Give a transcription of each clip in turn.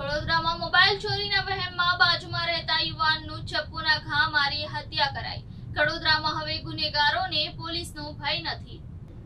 વડોદરામાં મોબાઈલ ચોરીના વહેમમાં બાજુમાં રહેતા યુવાનનું ચપ્પુના ઘા મારી હત્યા કરાઈ. કડોદરામાં હવે ગુનેગારોને પોલીસનો ભય નથી.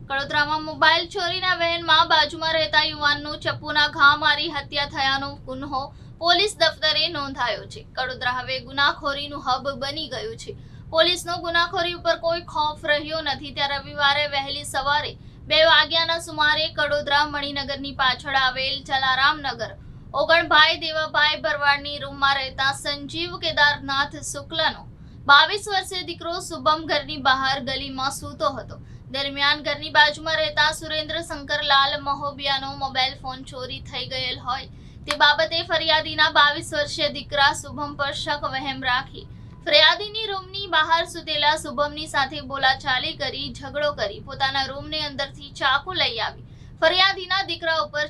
કડોદરામાં મોબાઈલ ચોરીના વહેનમાં બાજુમાં રહેતા યુવાનનું ચપ્પુના ઘા મારી હત્યા થયાનો ગુન્હો પોલીસ દફતરે નોંધાયો છે. કડોદરા હવે ગુનાખોરીનું હબ બની ગયું છે. પોલીસનો ગુનાખોરી ઉપર કોઈ ખોફ રહ્યો નથી. ત્યાં રવિવારે વહેલી સવારે બે વાગ્યાના સુમારે કડોદરા મણિનગરની પાછળ આવેલ જલારામનગર ઓગણભાઈ દેવાભાઈ ભરવાડની રૂમમાં રહેતા સંજીવ કેદારનાથ શુક્લનો બાવીસ વર્ષે દીકરો શુભમ ઘરની બહાર ગલીમાં સૂતો હતો. દરમિયાન ઘરની બાજુમાં રહેતા સુરેન્દ્ર શંકરલાલ મહોબિયાનો મોબાઈલ ફોન ચોરી થઈ ગયેલ હોય તે બાબતે ફરિયાદીના બાવીસ વર્ષીય દીકરા શુભમ પર શક વહેમ રાખી ફરિયાદીની રૂમની બહાર સૂતેલા શુભમની સાથે બોલાચાલી કરી ઝઘડો કરી પોતાના રૂમની અંદરથી ચાકુ લઈ આવી. ફરિયાદીના દીકરા ઉપર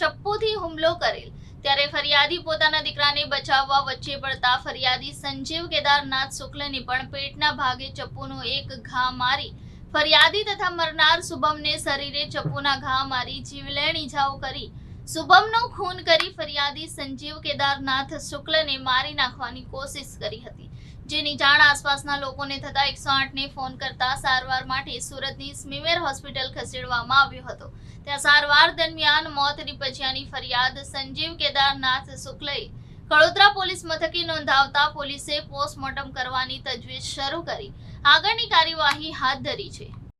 ચપ્પુથી હુમલો કરેલ. ત્યારે ફરિયાદી પોતાના દીકરાને બચાવવા વચ્ચે પડતા ફરિયાદી સંજીવ કેદારનાથ શુક્લને પણ પેટના ભાગે ચપ્પુનો એક ઘા મારી, ફરિયાદી તથા મરનાર શુભમને શરીરે ચપ્પુના ઘા મારી જીવલેણ ઇજાઓ કરી. શુભમનો ખૂન કરી ફરિયાદી સંજીવ કેદારનાથ શુક્લને મારી નાખવાની કોશિશ કરી હતી. જેની જાણ આસપાસના લોકોને થતા એકસો આઠને ફોન કરતા સારવાર માટે સુરતની સ્મીમેર હોસ્પિટલ ખસેડવામાં આવ્યો હતો. ત્યાં સારવાર દરમિયાન મોત નિપજ્યાની ફરિયાદ સંજીવ કેદારનાથ શુક્લએ કડોદરા પોલીસ મથકે નોંધાવતા પોલીસે પોસ્ટમોર્ટમ કરવાની તજવીજ શરૂ કરી. આગળની કાર્યવાહી હાથ ધરી છે.